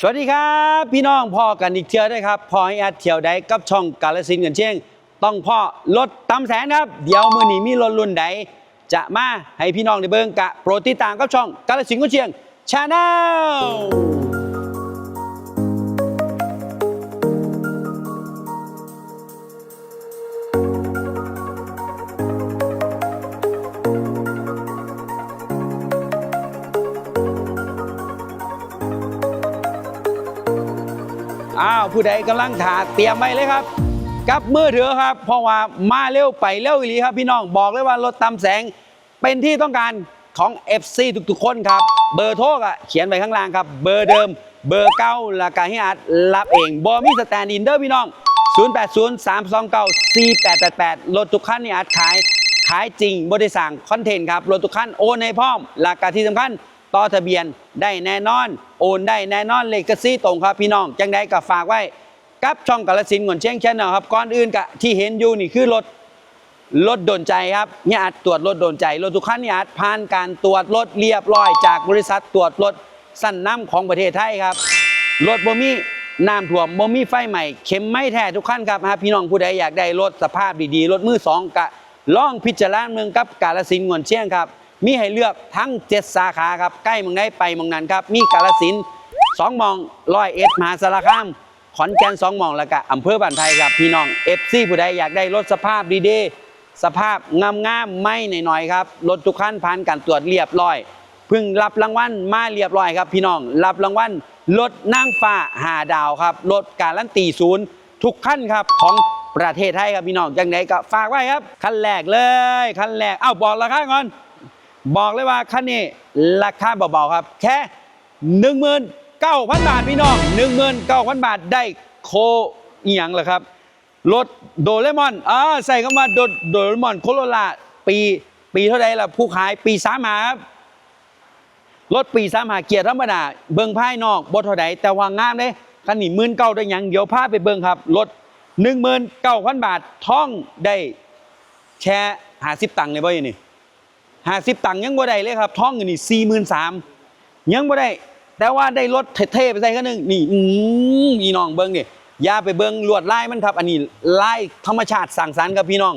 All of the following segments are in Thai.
สวัสดีครับ พี่น้องพ่อกันอีกเที่ยวด้วยครับพ่อให้อดเที่ยวใดกับช่องกาลสินธุ์เงินเชียง ต้องพ่อรถตำแสนครับ เดี๋ยวมือหนีมีรถรุ่นใดจะมาให้พี่น้องในเบิ้งกะโปรดติดตามกับช่องกาลสินธุ์เงินเชียงชาแนล อ้าวผู้ใดกำลังถาเตรียมไว้เลยครับกับมือถือครับ เพราะว่ามาเร็วไปเร็วอีหลีครับพี่น้องบอกเลยว่ารถตำแสงเป็นที่ต้องการของ FC ทุกๆ คนครับ เบอร์โทรก็เขียนไว้ข้างล่างครับ เบอร์เดิม เบอร์เก้าแล้วก็ให้อาร์ตรับเองบอมีสแตนด์อินเดอร์พี่น้อง 0803294888 รถทุกคันนี่อาร์ตขาย ขายจริงบริสั่งคอนเทนต์ครับ รถทุกคันโอนให้พร้อมหลักการที่สำคัญ ต่อทะเบียนได้แน่นอน โอนได้แน่นอนเลขกซี่ตรงครับพี่น้อง จังใดก็ฝากไว้กับช่องกาลสินธุ์หงวนเชียงแชนแนลครับก่อนอื่นกะที่เห็นอยู่นี่คือรถรถโดนใจครับเนี่ยอาจตรวจรถโดนใจรถทุกคันเนี่ยอาจผ่านการตรวจรถเรียบร้อย จากบริษัทตรวจรถสั้นน้ำของประเทศไทยครับรถบ่มีน้ำท่วมบ่มีไฟใหม่เข็มไม่แท้ทุกขั้นครับฮะพี่น้องผู้ใดอยากได้รถสภาพดีๆ รถมือสองกะล่องพิจารณาเมืองกับกาลสินธุ์หงวนเชียงครับ มีให้เลือกทั้ง 7 สาขาครับ ใกล้เมืองใดไปเมืองนั้นครับ มีกาลสินสองมองร้อยเอ็ดมหาสารคาม ขอนแก่นสองมองแล้วก็อำเภอบ้านไทยครับพี่น้องเอฟซีผู้ใดอยากได้รถสภาพดีๆสภาพงามๆไม่หน่อยๆครับรถทุกคันผ่านการตรวจเรียบร้อยเพิ่งรับรางวัลมาเรียบร้อยครับ พี่น้องรับรางวัลรถนั่งฟ้าหาดาวครับรถการันตีศูนย์ทุกขั้นครับของประเทศไทยครับพี่น้องจังไหนก็ฝากไว้ครับขั้นแรกเลยขั้นแรกเอ้าบอกราคาก่อน บอกเลยว่าคันนี้ราคาเบาๆครับ แค่ 19,000 บาทพี่น้อง 19,000 บาทได้โคเอียงเหรอครับ รถโดเรมอนอ่าใส่เข้ามาโดโดเรมอนโคโรล่าปีปีเท่าไรล่ะผู้ขายปีสามหาครับรถปีสามหาเกียร์ธรรมดาเบิ่งภายนอกบ่เท่าใดแต่ว่างงามเด้คันนี้หมื่นเก้าได้ยังเดี๋ยวพาไปเบิ่งครับรถ19,000บาทท่องได้แค่50ตังค์เลยบ่ยนี่ ห้าสิบตังค์ยังบ่ได้เลยครับท้องอยู่นี่สี่หมื่นสามยังบ่ได้ แต่ว่าได้รถเท่ๆไปใส่คันหนึงนี่อืมพี่น้องเบิ้งนี่อย่าไปเบิ้งลวดลายมันครับ อันนี้ลายธรรมชาติสั่งสรรค์ครับพี่น้อง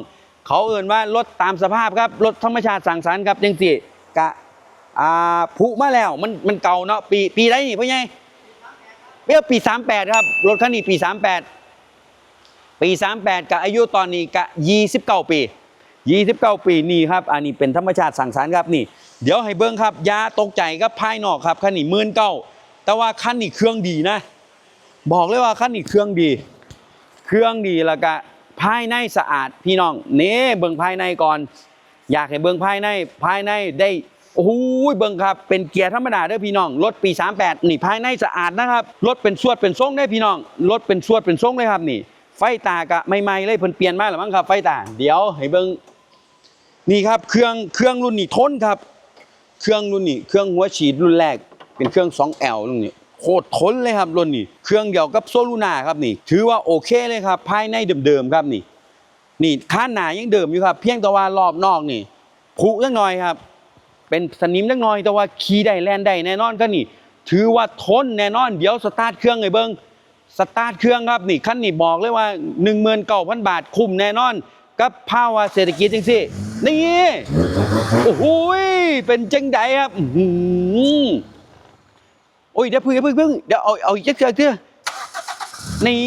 เขาเอ่นว่ารถตามสภาพครับรถธรรมชาติสั่งสรรค์ครับจังสิกะอ่าผุมาแล้วมันมันเก่าเนาะปีปีไรนี่พ่อใหญ่เปี้ยปี38ครับรถคันนี้ปี38ปี38กับอายุตอนนี้กะ29ปี 29 ปีนี่ครับอันนี้เป็นธรรมชาติสั่งสรรครับนี่ เดี๋ยวให้เบิ้งครับยาตกใจกับภายนอกครับคันนี้หมื่นเก้าแต่ว่าคันนี้เครื่องดีนะ บอกเลยว่าคันนี้เครื่องดี เครื่องดีแล้วก็ภายในสะอาดพี่น้องเน่เบิ้งภายในก่อน อยากให้เบิ้งภายในภายในได้โอ้โหเบิ้งครับเป็นเกียร์ธรรมดาเด้อพี่น้องรถปี 38 นี่ภายในสะอาดนะครับรถเป็นสวดเป็นทรงได้พี่น้องรถเป็นสวดเป็นทรงเลยครับนี่ไฟตากะไม่ไม่ๆเลยเพิ่นเปลี่ยนมาแล้วมั้งครับไฟตาเดี๋ยวให้เบิ้ง นี่ครับเครื่องเครื่องรุ่นนี้ทนครับ เครื่องรุ่นนี้เครื่องหัวฉีดรุ่นแรก เป็นเครื่อง 2L รุ่นนี้โคตรทนเลยครับรุ่นนี้เครื่องเดียวกับโซลูนาครับนี่ ถือว่าโอเคเลยครับ ภายในเดิมๆครับนี่ นี่ข้านหนายังเดิมอยู่ครับ เพียงแต่ว่ารอบนอกนี่ผุจังหน่อยครับ เป็นสนิมจังหน่อยแต่ว่าขี่ได้แลนได้แน่นอนก็นี่ ถือว่าทนแน่นอน เดี๋ยวสตาร์ทเครื่องให้เบิ้งสตาร์ทเครื่องครับนี่คันนี้บอกเลยว่า 1 9 0 0 0 บาทคุ้มแน่นอน กับภาวะเศรษฐกิจจังซี่นี่โอ้โหยเป็นจังไดครับอื้อโอ้ยเดี๋ยวพึ่งเพึ่งเพิ่งเดี๋ยวเอาเอาอีกเทื่อเทื่อนี่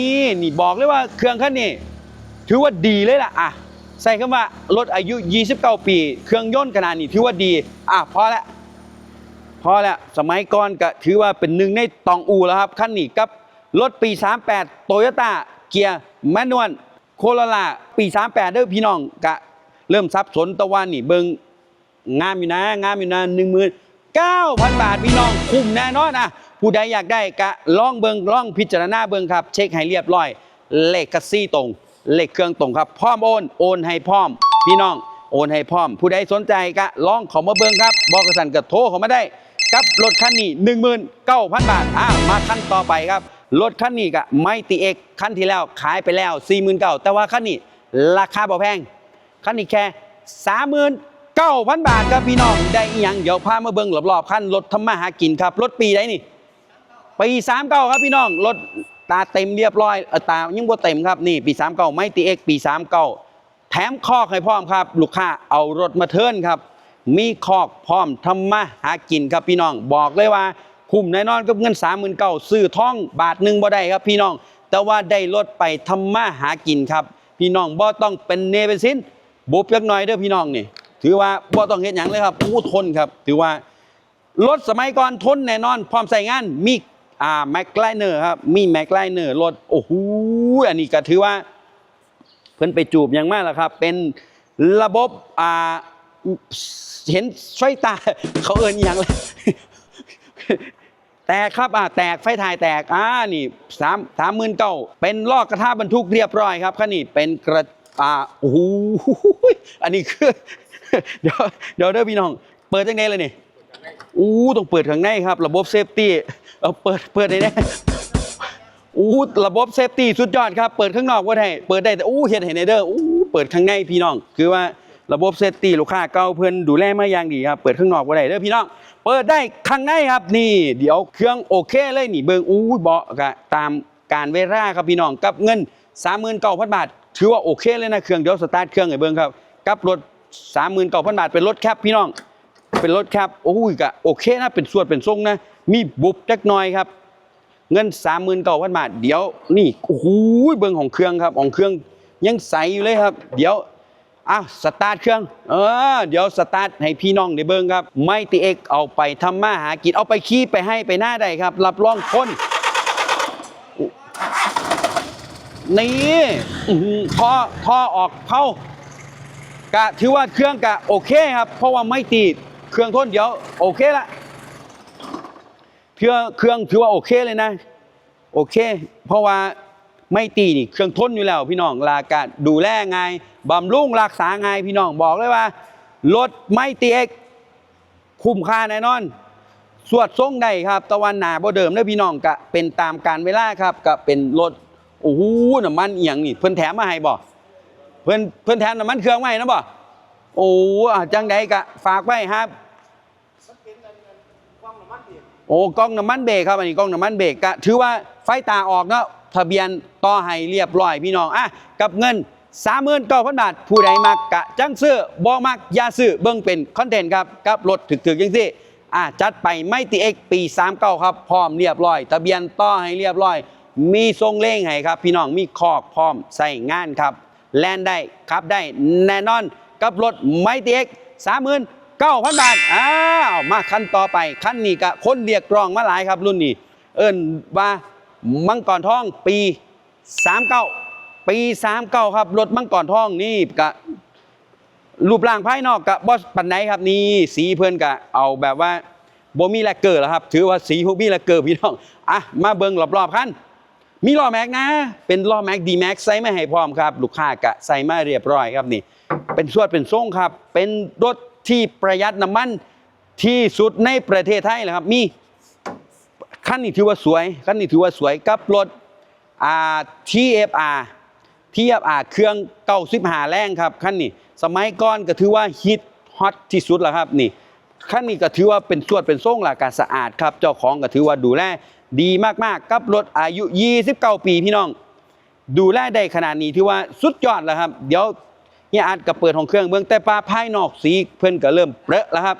นี่บอกเลยว่าเครื่องคันนี้ถือว่าดีเลยล่ะอะใส่คำว่ารถอายุ 29 ปี เครื่องยนต์ขนาดนี้ถือว่าดี อะพอละพอละสมัยก่อนก็ถือว่าเป็นหนึ่งในตองอูแล้วครับ คันนี้กับรถปี 38 โตโยต้าเกียร์แมนนวล โคโรล่าปี 38เด้อพี่น้องกะเริ่มซับสนตะวันนี่เบิงงามอยู่นะ งามอยู่นะหนึ่งหมื่นเก้าพันบาทพี่น้องคุ้มแน่นอนอะผู้ใดอยากได้กะล่องเบิงล่องพิจารณาเบิงครับ เช็คให้เรียบร้อยเลขกัซี่ตรงเลขเครื่องตรงครับพร้อมโอนโอนให้พร้อม พี่น้องโอนให้พร้อม ผู้ใดสนใจกะล่องเขามาเบิงครับ บอกกระสันกระโทรเขามาได้กับรถคันนี้หนึ่งหมื่นเก้าพันบาทอะมาขั้นต่อไปครับ รถคันนี้กะไม่ตีเอกคันที่แล้วขายไปแล้วสี่หมื่นเก้าแต่ว่าคันนี้ราคาบ่แพงคันนี้แค่สามหมื่นเก้าพันบาทครับพี่น้องได้อีหยังเดี๋ยวพามาเบิ่งรอบๆคันรถทำมาหากินครับรถปีไหนนี่ปี39ครับพี่น้องรถตาเต็มเรียบร้อยตายังบ่เต็มครับนี่ปี39ไม่ตีเอ็กปี39แถมคอกให้พร้อมครับ ลูกค้าเอารถมาเทิร์นครับ มีคอกพร้อมทำมาหากินครับพี่น้องบอกเลยว่า คุ้มแน่นอนกับเงิน3 0 0 0 0เก้าซื้อท่องบาทหนึ่งบ่ได้ครับพี่น้อง แต่ว่าได้รถไปทำมาหากินครับ พี่น้องบ่ต้องเป็นเนเป็นสินบุบจักหน่อยเด้อพี่น้องนี่ ถือว่าบ่ต้องเฮ็ดหยังเลยครับอู้ทนครับ ถือว่ารถสมัยก่อนทนแน่นอน พร้อมใส่งานมีอ่าแม็กไลเนอร์ครับมีแม็กไลเนอร์รถโอ้โหอันนี้ก็ถือว่า เพิ่นไปจูบย่างมากแล้วครับ เป็นระบบอ่าเห็นไฟตาเขาเอินอย่างเลย แตกครับอ่าแตกไฟถ่ายแตกอ่านี่สามสามหมื่นเก้าเป็นลอกกระทะบรรทุกเรียบร้อยครับคันนี้เป็นกระอ่าโอ้โหอันนี้คือเดี๋ยวเดี๋ยวเด้อพี่น้อง เปิดจังไดเลยนี่อู้ต้องเปิดข้างในครับ ระบบเซฟตี้เอาเปิดเปิดได้แน่อู้ระบบเซฟตี้สุดยอดครับ เปิดข้างนอกว่าได้เปิดได้แต่อู้เห็นเห็นในเด้ออู้เปิดข้างในพี่น้อง คือว่าระบบเซฟตี้ลูกค้าเก่าเพิ่อนดูแลมาอย่างดีครับ เปิดข้างนอกว่าได้เด้อพี่น้อง ปิดได้ข้างในครับนี่ เดี๋ยวเครื่องโอเคเลยนี่เบิงอู้เบาะกะตามการเวลาครับพี่น้องกับเงิน 39,000 บาท ถือว่าโอเคเลยนะเครื่องเดี๋ยวสตาร์ทเครื่องให้เบิงครับกับรถ 39,000 บาทเป็นรถแคปพี่น้อง เป็นรถแครับโอ้ยกะโอเคนะเป็นส่วนเป็นทรงนะ มีบุบจักหน่อยครับ เงิน 39,000 บาท เดี๋ยวนี่โอ้โหเบิงของเครื่องครับของเครื่องยังใสอยู่เลยครับ เดี๋ยว อ้าวสตาร์ทเครื่อง เออ เดี๋ยวสตาร์ทให้พี่น้องได้เบิ่งครับ ไม่ตีเอ็กเอาไปทำมาหากิน เอาไปขี่ไปให้ไปหน้าได้ครับ รับรองคนนี่ท่อท่อออกเผากะถือว่าเครื่องกะโอเคครับ เพราะว่าไม่ตีเครื่องทนเดี๋ยวโอเคละเครื่องเครื่องถือว่าโอเคเลยนะ โอเค เพราะว่า ไม่ตีนี่เครื่องทนอยู่แล้ว พี่น้องลากาดูแลไงายบำรุงรักษาไงายพี่น้องบอกเลยว่ารถไม่ตีเอกคุ้มค่าแน่นอน สวดทรงได้ครับ ตะวันหนาบ่เดิมเด้อพี่น้องกะเป็นตามการเวลาครับก็เป็นรถโอ้โหน้ำมันเอียงนี่เพิ่นแถมมาให้บ่เพิ่นเพิ่นแถมน้ำมันเครื่องมาให้นะบ่โอ้จังใดกะฝากไว้ครับ โอ้กล้องน้ำมันเบรกครับอันนี้กล้องน้ำมันเบรกก็ถือว่าไฟตาออกเนาะทะเบียนต่อให้เรียบร้อยพี่น้องอะกับเงิน39,000บาทผู้ใดมักกะจังซื้อบ่มักอย่าซื้อเบิ่งเป็นคอนเทนต์ครับกับรถถึกๆจังซี่อะจัดไปไม่ตีเอ็กปี 39 ครับ พร้อมเรียบร้อย ทะเบียนต่อให้เรียบร้อย มีทรงเล่งให้ครับ พี่น้องมีคอกพร้อมใส่งานครับ แลนได้ขับได้แน่นอนกับรถไม่ตีเอ็กสามหมื่น เก้าพันบาท อ้าว มาคันต่อไปคันนี้กะคนเรียกร้องมาหลายครับรุ่นนี้ เอิ้นว่ามังกรทองปี 39 ปี 39 ครับ รถมังกรทองนี่กะรูปร่างภายนอกกะบอสปันไหนครับนี่สีเพื่อนกะเอาแบบว่าโบมีแลกเกอร์แล้วครับ ถือว่าสีพวกมีแลกเกอร์พี่น้อง อะ มาเบิ่งรอบๆคันมีล้อแม็กนะ เป็นล้อแม็กดีแม็กใส่มาให้พร้อมครับ ลูกค้ากะใส่มาเรียบร้อยครับนี่ เป็นสวดเป็นทรงครับ เป็นรถ ที่ประหยัดน้ำมันที่สุดในประเทศไทยเลยครับ มีคันนี้ถือว่าสวยคันนี้ถือว่าสวยกับรถอ่า TFR TFR เครื่องเก้าสิบหาแรงครับคันนี้สมัยก่อนก็ถือว่าฮิตฮอตที่สุดแล้วครับนี่คันนี้ก็ถือว่าเป็นสวดเป็นทรงหลักการสะอาดครับ เจ้าของก็ถือว่าดูแลดีมากๆ กับรถอายุ 29 ปีพี่น้อง ดูแลได้ขนาดนี้ถือว่าสุดยอดแล้วครับ เดี๋ยว เฮียอาร์ตก็เปิดของเครื่องเบื้องแต่ปลาภายนอกสีเพิ่อนก็เริ่มเปรอะแล้วครับ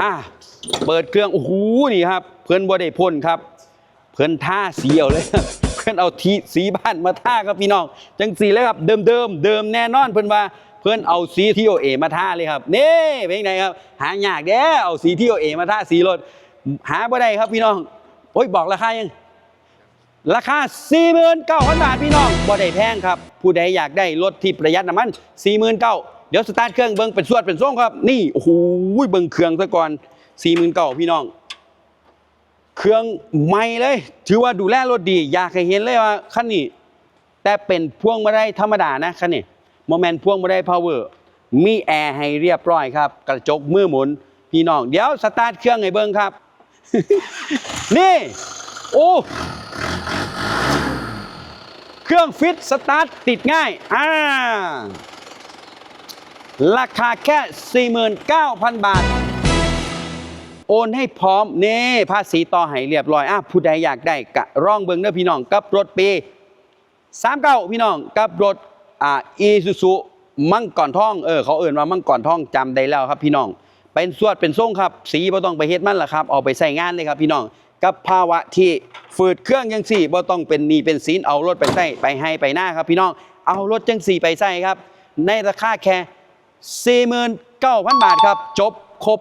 อ่าเปิดเครื่องโอ้โหนี่ครับ เพิ่อนบ่ได้พ่นครับ เพิ่อนท่าสีเอาเลย เพิ่อนเอาทีสีบ้านมาท่าครับพี่น้องจังสีเลยครับเดิมเดิมเดิมแน่นอนเพิ่อนว่าเพิ่อนเอาสีที่โอเอมาท่าเลยครับนี่เป็นไงครับ หายากเด้อเอาสีที่โอเอมาท่าสีรถหาบ่ได้ครับพี่น้องโอ้ยบอกราคายัง ราคา 49,000 บาทพี่น้องบ่ได้แพงครับ ผู้ใดอยากได้รถที่ประหยัดน้ำมัน 49,000เดี๋ยวสตาร์ทเครื่องเบิ่งเป็นสวดเป็นส่งครับ นี่โอ้โหเบิ่งเครื่องซะก่อน 49,000พี่น้อง เครื่องใหม่เลย ถือว่าดูแลรถดี อยากให้เห็นเลยว่าคันนี้ แต่เป็นพ่วงมาลัยธรรมดานะคันนี้โมเมนต์พวงมาลัยพาวเวอร์มีแอร์ให้เรียบร้อยครับ กระจกมือหมุน พี่น้อง เดี๋ยวสตาร์ทเครื่องให้เบิ่งครับ นี่ โอ้เครื่องฟิตสตาร์ทติดง่าย อ่า ราคาแค่ 49,000 บาท โอนให้พร้อม เน่ภาษีต่อให้เรียบร้อยอะผู้ใดอยากได้กะร่องเบิงเด้อพี่น้อง กับรถปีสามเก้าพี่น้อง กับรถอ่าอีซูซูมังกรทอง เออ เขาเอื่นว่ามังกรทองจำได้แล้วครับพี่น้อง เป็นสวดเป็นทรงครับ สีบ่ต้องไปเฮ็ดมันล่ะครับ เอาไปใส่งานเลยครับพี่น้อง กับภาวะที่ฝืดเครื่องยังสี่บ่ต้องเป็นหนีเป็นศีลเอารถไปใส่ไปให้ไปหน้าครับ พี่น้องเอารถจังสี่ไปใส่ครับ ในราคาแค่ 49,000 บาทครับ จบครบ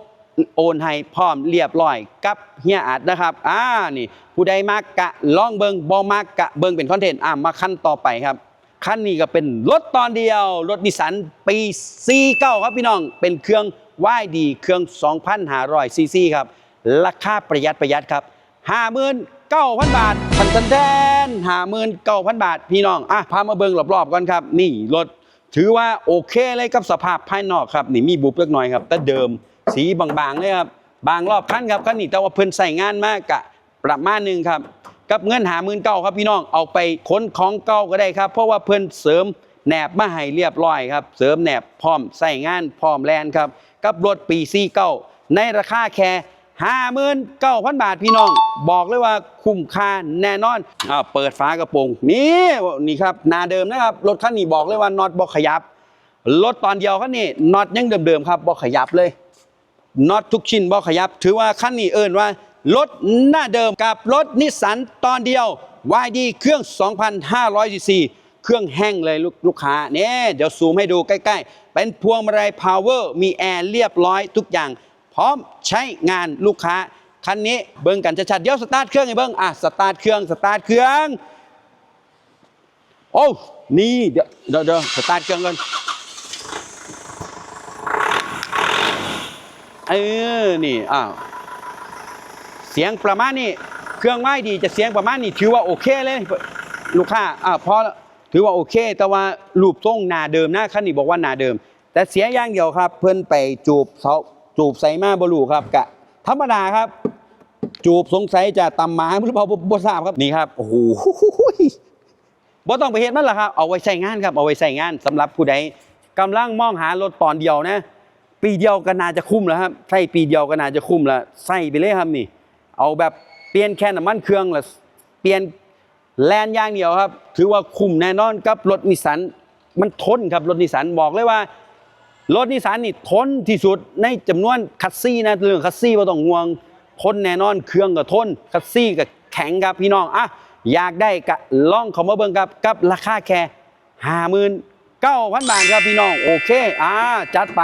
โอนให้พร้อมเรียบร้อยกับเฮียอัดนะครับอ่านี่ผู้ใดมากกะลองเบิงบ่มากกะเบิงเป็นคอนเทนต์อ่ามาขั้นต่อไปครับคันนี้ก็เป็นรถตอนเดียว รถนิสสันปี 49 ครับพี่น้องเป็นเครื่องว่ายดีเครื่อง 2,500ซีซีครับราคาประหยัดประหยัดครับ 59,000บาททันทันแทน59,000บาท พี่น้องอะพามาเบิงรอบๆก่อนครับ นี่รถถือว่าโอเคเลยกับสภาพภายนอกครับ นี่มีบุบเล็กน้อยครับ แต่เดิมสีบางๆเลยครับ บางรอบคันครับคันนี้แต่ว่าเพิ่นใส่งานมากกะประมาณนึงครับ กับเงินหาหมื่นเก้าครับพี่น้องเอาไปค้นของเก่าก็ได้ครับ เพราะว่าเพิ่นเสริมแหนบมาให้เรียบร้อยครับ เสริมแหนบพร้อมใส่งานพร้อมแลนครับ กับรถปีซีเก้าในราคาแค่ ห้าหมื่นเก้าพันบาทพี่น้อง บอกเลยว่าคุ้มค่าแน่นอนอ่าเปิดฝากระโปรงนี่นี่ครับหนาเดิมนะครับ รถคันนี้บอกเลยว่าน็อตบอกขยับ รถตอนเดียวคันนี้น็อตยังเดิมๆครับบอกขยับเลยน็อตทุกชิ้นบ่ขยับ ถือว่าคันนี้เอิ้นว่ารถหน้าเดิมกับรถนิสสันตอนเดียว YD เครื่อง 2,500 cc เครื่องแห้งเลยลูกลูกค้าเนี่ยเดี๋ยวซูมให้ดูใกล้ ๆ เป็นพวงมาลัย power มีแอร์เรียบร้อยทุกอย่าง พร้อมใช้งานลูกค้าคันนี้เบิ่งกันชัดๆเดี๋ยวสตาร์ทเครื่องให้เบิ่งอะสตาร์ทเครื่องสตาร์ทเครื่องโอ้นี่เดี๋ยวเดี๋ยวเดี๋ยวสตาร์ทเครื่องก่อนเออนี่อ้าวเสียงประมาณนี้เครื่องไม้ดีจะเสียงประมาณนี้ถือว่าโอเคเลยลูกค้าอ่าพอถือว่าโอเค แต่ว่ารูปทรงหนาเดิมหนะคันนี้บอกว่าหนาเดิม แต่เสียอย่างเดียวครับ เพิ่นไปจูบเขา จูบใส่มาบรูครับกะธรรมดาครับ จูบสงสัยจะตำหมาหรือเปล่าบ่บ่ทราบครับนี่ครับโอ้โหบ่ต้องไปเฮ็ดมันแหละครับเอาไว้ใช้งานครับเอาไว้ใช้งานสำหรับผู้ใดกำลังมองหารถตอนเดียวนะ ปีเดียวก็น่าจะคุ้มแล้วครับใส่ปีเดียวก็น่าจะคุ้มแล้วใส่ไปเลยครับนี่ เอาแบบเปลี่ยนแค่น้ำมันเครื่องละเปลี่ยนแลนย่างเดียวครับ ถือว่าคุ้มแน่นอนกับรถนิสันมันทนครับรถนิสันบอกเลยว่า รถนิสสันนี่ทนที่สุดในจำนวนคัสซี่นะเรื่องคัสซี่ไม่ต้องห่วงทนแน่นอนเครื่องก็ทนคัสซี่ก็แข็งครับพี่น้องอะอยากได้ก็ล่องเขามาเบิ่งครับกับราคาแค่ห้าหมื่นเก้าพันบาทครับพี่น้องโอเคอ่าจัดไป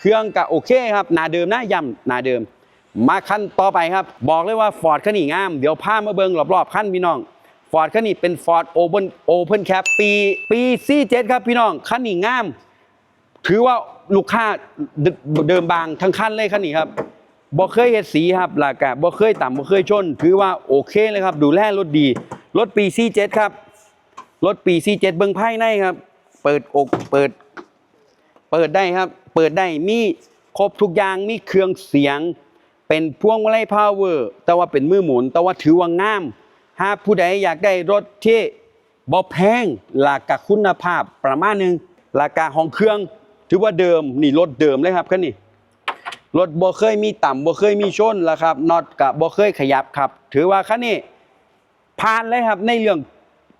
เครื่องก็โอเคครับหนาเดิมนะย้ำหนาเดิม มาขั้นต่อไปครับ บอกเลยว่าฟอร์ดคันนี้งาม เดี๋ยวพามาเบิ่งรอบๆขั้นพี่น้องฟอร์ดคันนี้เป็นฟอร์ดโอเ n นโอเพนแคปปีปีซีเจ็ดครับพี่น้องคันนี้งาม ถือว่าลูกค้าเดิมบางทั้งคันเลยคันนี้ครับบ่เคยเฮ็ดสีครับหลักะบ่เคยต่ำบ่เคยชน ถือว่าโอเคเลยครับ ดูแลรถดี รถปี C7 ครับ รถปี C7 เจ็ดเบิ่งภายในครับ เปิดอกเปิด เปิดได้ครับ เปิดได้มีครบทุกอย่างมีเครื่องเสียง เป็นพวงมาลัยพาวเวอร์แต่ว่าเป็นมือหมุน แต่ว่าถือว่างามหากผู้ใดอยากได้รถที่บ่แพงราคาคุณภาพประมาณหนึงราคาของเครื่อง ถือว่าเดิมนี่รถเดิมเลยครับคันนี้รถบ่เคยมีต่ำบ่เคยมีชนแล้วครับน็อตกับบ่เคยขยับครับ ถือว่าคันนี้ผ่านเลยครับในเรื่อง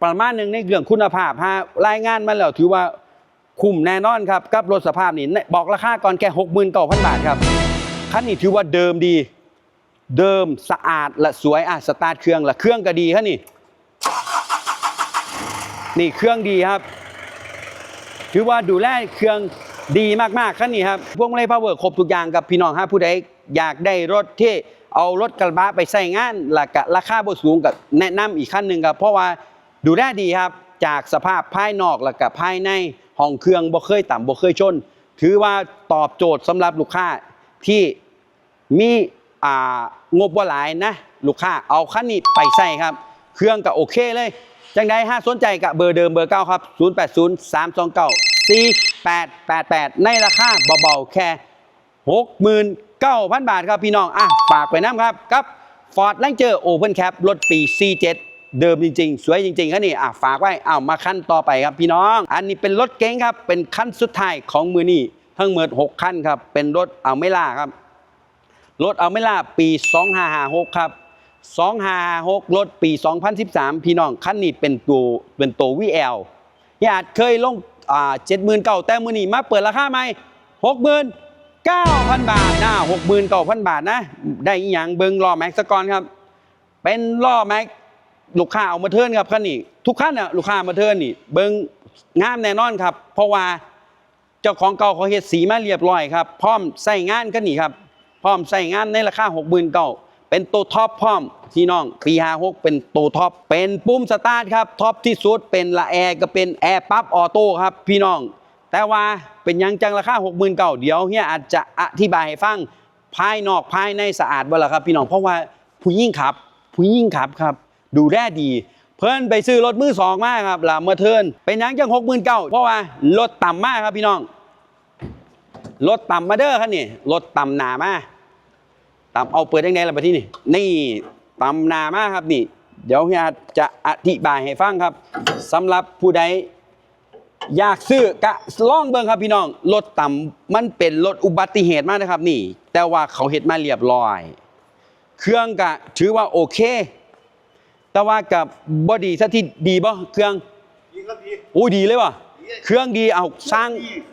ประมาณหนึ่งในเรื่องคุณภาพฮะรายงานมาแล้วถือว่าคุ้มแน่นอนครับกับรถสภาพนี้บอกราคาก่อนแค่หกหมื่นเก้าพันบาทครับคันนี้ถือว่าเดิมดี เดิมสะอาดและสวยอะสตาร์ทเครื่องละเครื่องก็ดีครับนี่นี่เครื่องดีครับ ถือว่าดูแลเครื่อง ดีมากๆคันนี้ครับพวกมาลัยพาวเวอร์ครบทุกอย่างกับพี่น้องฮะผู้ใดอยากได้รถที่เอารถกระบะไปใส่งานและกราคาบ่สูงกับแนะนำอีกขั้นหนึ่งครับเพราะว่าดูแลดีครับจากสภาพภายนอกและกับภายในห้องเครื่องบ่เคยต่ำบ่เคยชน ถือว่าตอบโจทย์สำหรับลูกค้าที่มีอ่างบว่าหลายนะ ลูกค้าเอาคันนี้ไปใส่ครับ เครื่องก็โอเคเลย จังใดห้าสนใจกับเบอร์เดิมเบอร์เก้าครับ 0 8 0 3 2 9 4 8 8 8 ในราคาเบาๆแค่ 69,000 บาทครับพี่น้อง อะฝากไปน้ำครับกับ Ford Ranger Open Cap รถปี C7 เดิมจริงๆ สวยจริงๆครับนี่อะฝากไว้อ้าวมาขั้นต่อไปครับพี่น้อง อันนี้เป็นรถเก๋งครับ เป็นขั้นสุดท้ายของมือนี้ทั้งหมด6ขั้นครับ เป็นรถเอาไม่ล่าครับ รถเอาไม่ล่าปี 2556 ครับ 2556 รถปี 2013 พี่น้องคันนี้เป็นตัวเป็นตัว VL ญาติเคยลง อ่า70,000เก่าแต่มือนี้มาเปิดราคาใหม่69,000บาทนะ69,000บาทนะ ได้อีหยังเบิงล้อแม็กซ์สกอนครับ เป็นล้อแม็กซ์ลูกค้าเอามาเทิร์นครับคันนี้ทุกคันน่ะลูกค้ามาเทิร์นนี่ เบิงงามแน่นอนครับ เพราะว่าเจ้าของเก่าเขาเฮ็ดสีมาเรียบร้อยครับ พร้อมใส่งานกันนี่ครับ พร้อมใส่งานในราคา60,000เก่า เป็นตัวท็อปพร้อมพี่น้องปี56เป็นตัวท็อปเป็นปุ่มสตาร์ทครับท็อปที่สุดเป็นละแอร์ก็เป็นแอร์ปั๊บออโต้ครับพี่น้อง แต่ว่าเป็นยังจังราคา60,000เก่าเดี๋ยวเฮียอาจจะอธิบายให้ฟังภายนอกภายในสะอาดบ่ล่ะครับพี่น้องเพราะว่าผู้ยิ่งขับ ผู้ยิ่งขับครับดูแลดี เพิ่นไปซื้อรถมือสองมาครับแล้วมาเทินเป็นยังจัง60,000เก่าเพราะว่ารถต่ำมากครับพี่น้องรถต่ำมาเด้อครับนี่รถต่ำหนามาก ต่ำเอาเปิดยังไงล่ะไปที่นี่ นี่ต่ำหนามาครับนี่ เดี๋ยวเฮียจะอธิบายให้ฟังครับสำหรับผู้ใดอยากซื้อกะล่องเบิ่งครับพี่น้องรถต่ำมันเป็นรถอุบัติเหตุมากนะครับนี่ แต่ว่าเขาเฮ็ดมาเรียบร้อย เครื่องกะถือว่าโอเค แต่ว่ากับบอดีซะที่ดีบ่เครื่องดีครับดีโอ้ดีเลยว่ะเครื่องดีเอาสร้าง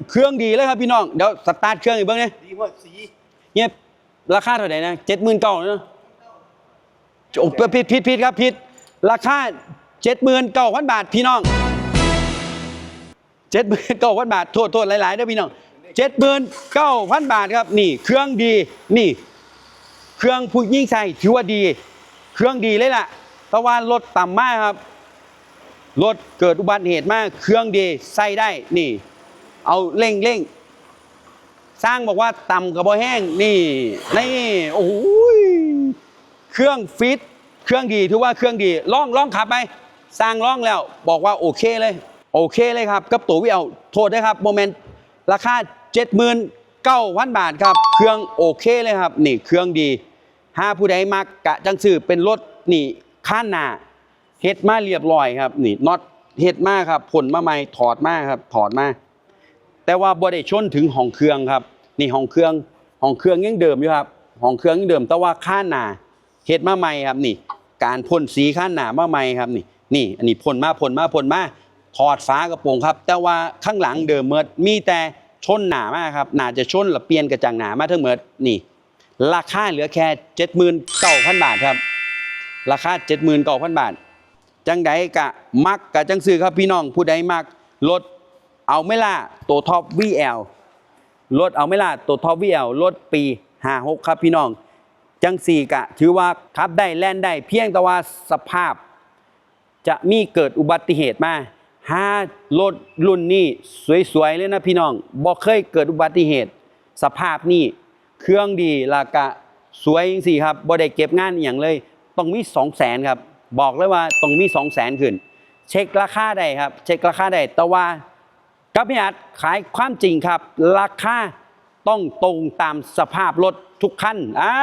เครื่องดีเลยครับพี่น้องเดี๋ยวสตาร์ทเครื่องอีกเบ้างเนี่ยดีกว่าสีเนี่ย ราคาเท่าไหร่นะเจ็ดหมื่นเก้าเนาะโอ้ผิดผิดผิดครับผิด ราคาเจ็ดหมื่นเก้าพันบาทพี่น้องเจ็ดหมื่นเก้าพันบาทโทษโทษหลายๆเด้พี่น้องเจ็ดหมื่นเก้าพันบาทครับนี่ เครื่องดีนี่ เครื่องผู้ยิ่งใส่ถือว่าดี เครื่องดีเลยล่ะเพราะว่ารถต่ำมากครับรถเกิดอุบัติเหตุมาก เครื่องดีใส่ได้นี่ เอาเร่งเร่ง สร้างบอกว่าต่ำกับบ่แห้งนี่นี่โอ้ยเครื่องฟิตเครื่องดีถือว่าเครื่องดีล่องล่องขับไหมสร้างล่องแล้วบอกว่าโอเคเลย โอเคเลยครับกับตัววิเอาโทษด้วยครับโมเมนต์ราคา79,000 บาทครับ เครื่องโอเคเลยครับ นี่เครื่องดีถ้าผู้ใดมักกะจังสื่อเป็นรถนี่ข้านหน้าเฮ็ดมาเรียบร้อยครับ นี่น็อตเฮ็ดมาครับผลมาใหม่ถอดมาครับถอดมาแต่ว่าบ่ได้ชนถึงห้องเครื่องครับ นี่ห้องเครื่องห้องเครื่องยังเดิมอยู่ครับห้องเครื่องยังเดิมแต่ว่าข้านหนาเฮ็ดมาใหม่ครับนี่ การพ่นสีข้านหนามาใหม่ครับนี่นี่อันนี้พ่นมาพ่นมาพ่นมาถอดฝากระโปรงครับ แต่ว่าข้างหลังเดิมเมิดมีแต่ชนหนามากครับหนาจะชนแล้วเปลี่ยนกระจังหนามาทั้งเมิดนี่ ราคาเหลือแค่79,000บาทครับ ราคา79,000บาท จังใดกะมักกะจังซื้อครับพี่น้องผู้ใดมักรถเอาไม่ล่าตัวท็อป VL รถเอาไม่ล่าตัวท็อป VL รถปี56ครับพี่น้อง จังสี่กะ ถือว่าขับได้แล่นได้เพียงแต่ว่าสภาพ จะมีเกิดอุบัติเหตุมาห้ารถรุ่นนี้สวยๆเลยนะพี่น้องบ่เคยเกิดอุบัติเหตุ สภาพนี่เครื่องดีราคาสวยจริงๆครับบ่ได้เก็บงานอย่างเลยต้องมี2 0 0แสนครับ บอกเลยว่าต้องมี2 0 0แสนขึ้น เช็คราคาได้ครับ เช็คราคาได้แต่ว่า กับพี่อาจขายความจริงครับ ราคาต้องตรงตามสภาพรถทุกคันอ่า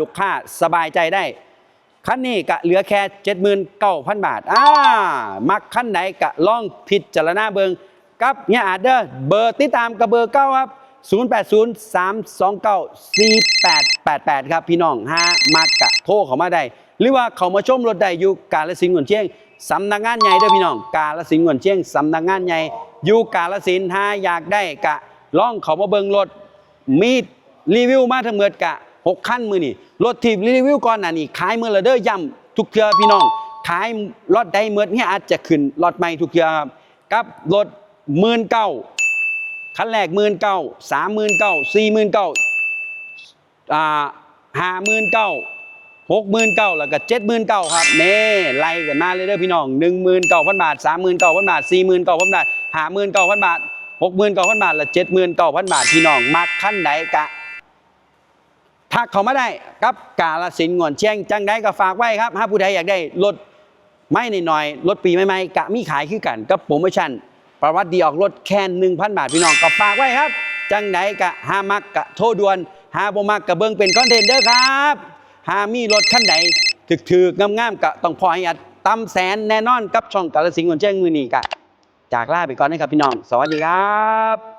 ลูกค้าสบายใจได้คันนี้กะเหลือแค่79,000 บาทอ่ามักคันไหนกะลองพิจารณาเบิงกับเนี่ยอาจเด้อเบอร์ติดตามกับเบอร์เก้าครับ 0803294888 ครับพี่น้องฮะมักกะโทรเข้ามาได้ หรือว่าเขามาชมรถได้อยู่กาลสินธุ์หวนเชียงสำนักงานใหญ่เด้อพี่น้อง กาลสินธุ์หวนเชียงสำนักงานใหญ่ อยู่กาลสินถ้าอยากได้กะล่องเขามาเบิงรถมีดรีวิวมาทั้งหมดกะหกขั้นมือนี่รถทีมรีวิวก่อนหน้านี่ขายมือละเด้อย่ำทุกเทือพี่น้องขายรถใดเมื่อเนี่ยอาจจะขึ้นรถใหม่ทุกเทือครับกับรถหมื่นเก้าคันแรกหมื่นเก้าสามหมื่นเก้าสี่หมื่นเก้าอ่าห้าหมื่นเก้า กหมื่นเก้าแล้วก็เจ็ดหมื่นเก้าครับเน่ไล่กันมาเลยเด้อพี่น้องหนึ่งหมื่นเก้าพันบาทสามหมื่นเก้าพันบาทสี่หมื่นเก้าพันบาทห้าหมื่นเก้าพันบาทหกหมื่นเก้าพันบาทและเจ็ดหมื่นเก้าพันบาทพี่น้องมักขั้นใดกะทักเขามาได้กับกาลสินงวนเชียงจังได้ก็ฝากไว้ครับถ้าผู้ใดอยากได้รถไม่หน่อยรถปีใหม่ๆกะมีขายคือกันกับโปรโมชั่นประวัติดีออกรถแค่หนึ่งพันบาทพี่น้องก็ฝากไว้ครับ จังไดกะหามักกะโทษด่วนหาบ่มักกะเบิ่งเป็นคอนเทนต์เด้อครับ หามีรถขั้นใดถึกถืองามๆกะต้องพอให้อัดตำแสนแน่นอนกับช่องกาลสินธุ์งวนแจ้งมือนี้กะจากลาไปก่อนนะครับพี่น้อง สวัสดีครับ